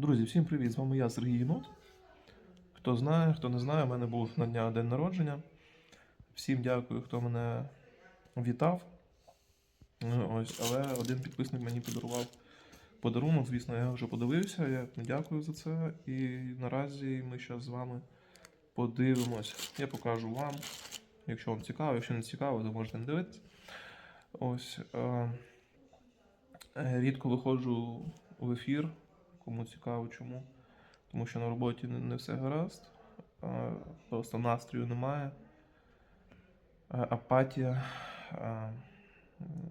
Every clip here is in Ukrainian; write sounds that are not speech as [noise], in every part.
Друзі, всім привіт! З вами я, Сергій Єнот. Хто знає, хто не знає, у мене був на дня день народження. Всім дякую, хто мене вітав. Ну, Ось, але один підписник мені подарував подарунок. Звісно, я вже подивився. Я дякую за це. І наразі ми зараз з вами подивимось. Я покажу вам. Якщо вам цікаво, якщо не цікаво, то можете не дивитися. Ось. Е, рідко виходжу в ефір. Кому цікаво, чому. Тому що на роботі не, все гаразд. А, просто настрою немає. Апатія. А,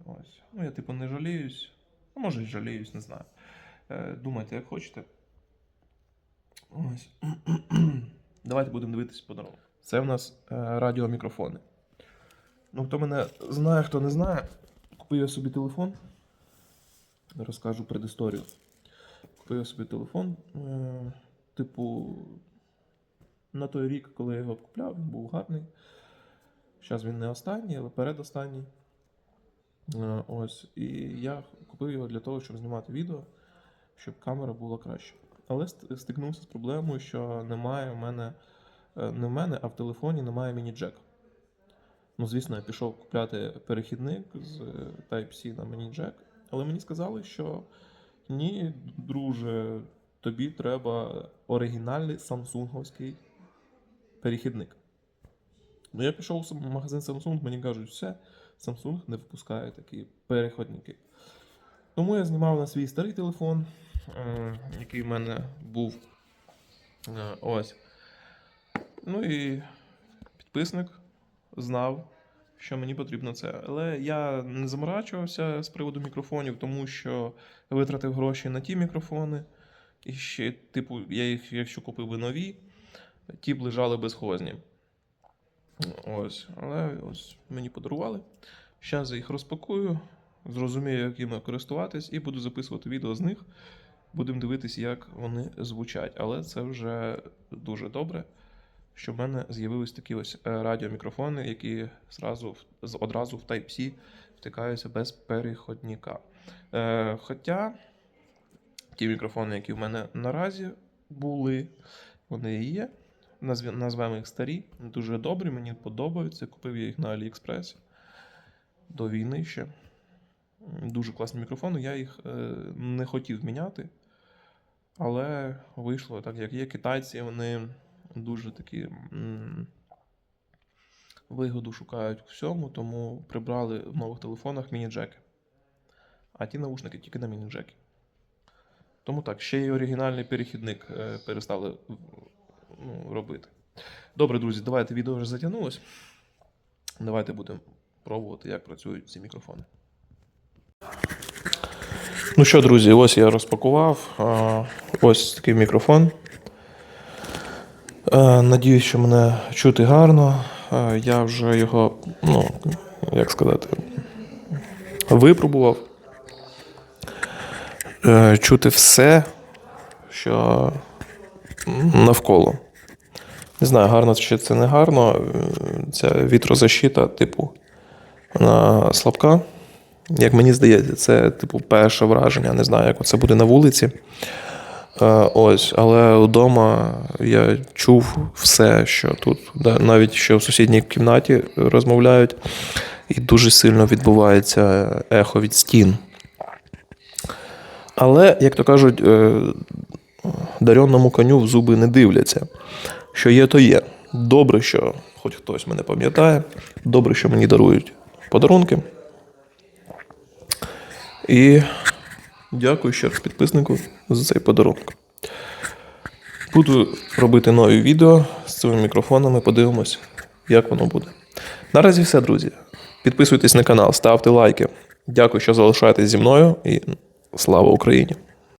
ось. Ну, я типу не жаліюсь. Ну, може, й жаліюсь, не знаю. Е, думайте, як хочете. Ось. [clears throat] Давайте будемо дивитися подарунок. Це в нас е, радіомікрофони. Ну, хто мене знає, хто не знає, купив я собі телефон. Розкажу предісторію. Купив собі телефон. Е, типу, на той рік, коли я його купляв, він був гарний. Зараз він не останній, але передостанній. Е, ось. І я купив його для того, щоб знімати відео, щоб камера була краща. Але стикнувся з проблемою, що немає в мене, е, не в мене, а в телефоні немає міні-джек. Ну, звісно, я пішов купляти перехідник з Type-C на міні-джек, але мені сказали, що ні, друже, тобі треба оригінальний самсунговський перехідник. Ну, я пішов в магазин Samsung, мені кажуть, все, Samsung не випускає такі переходники. Тому я знімав на свій старий телефон, який в мене був. Е, ось. Ну і підписник знав, що мені потрібно це. Але я не заморачувався з приводу мікрофонів, тому що витратив гроші на ті мікрофони. І ще, типу, я їх, якщо купив би нові, ті б лежали безхозні. Ось, але ось мені подарували. Зараз я їх розпакую, зрозумію, як ними користуватись, і буду записувати відео з них. Будемо дивитися, як вони звучать. Але це вже дуже добре, що в мене з'явились такі ось е, радіомікрофони, які зразу, одразу в Type-C втикаються без переходника. Е, хоча ті мікрофони, які в мене наразі були, вони і є. Назвемо їх старі, дуже добрі, мені подобаються. Купив я їх на AliExpress до війни ще. Дуже класні мікрофони. Я їх е, не хотів міняти, але вийшло так, як є. Китайці, вони дуже такі вигоду шукають у всьому, тому прибрали в нових телефонах міні-джеки. А ті наушники тільки на міні-джеки. Тому так, ще й оригінальний перехідник е, перестали ну, робити. Добре, друзі, давайте відео вже затягнулось. Давайте будемо пробувати, як працюють ці мікрофони. Ну що, друзі, ось я розпакував. Ось такий мікрофон. Е, Надіюсь, що мене чути гарно. Е, Я вже його, ну, як сказати, випробував. Е, Чути все, що навколо. Не знаю, гарно чи це не гарно. Ця вітрозащита, типу, вона слабка. Як мені здається, це, типу, перше враження. Не знаю, як це буде на вулиці. Е, Ось, але вдома я чув все, що тут, навіть що в сусідній кімнаті розмовляють, і дуже сильно відбувається ехо від стін. Але, як то кажуть, е, даренному коню в зуби не дивляться. Що є, то є. Добре, що хоч хтось мене пам'ятає. Добре, що мені дарують подарунки. І дякую ще раз підписнику за цей подарунок. Буду робити нові відео з цими мікрофонами, подивимось, як воно буде. Наразі все, друзі. Підписуйтесь на канал, ставте лайки. Дякую, що залишаєтесь зі мною і слава Україні!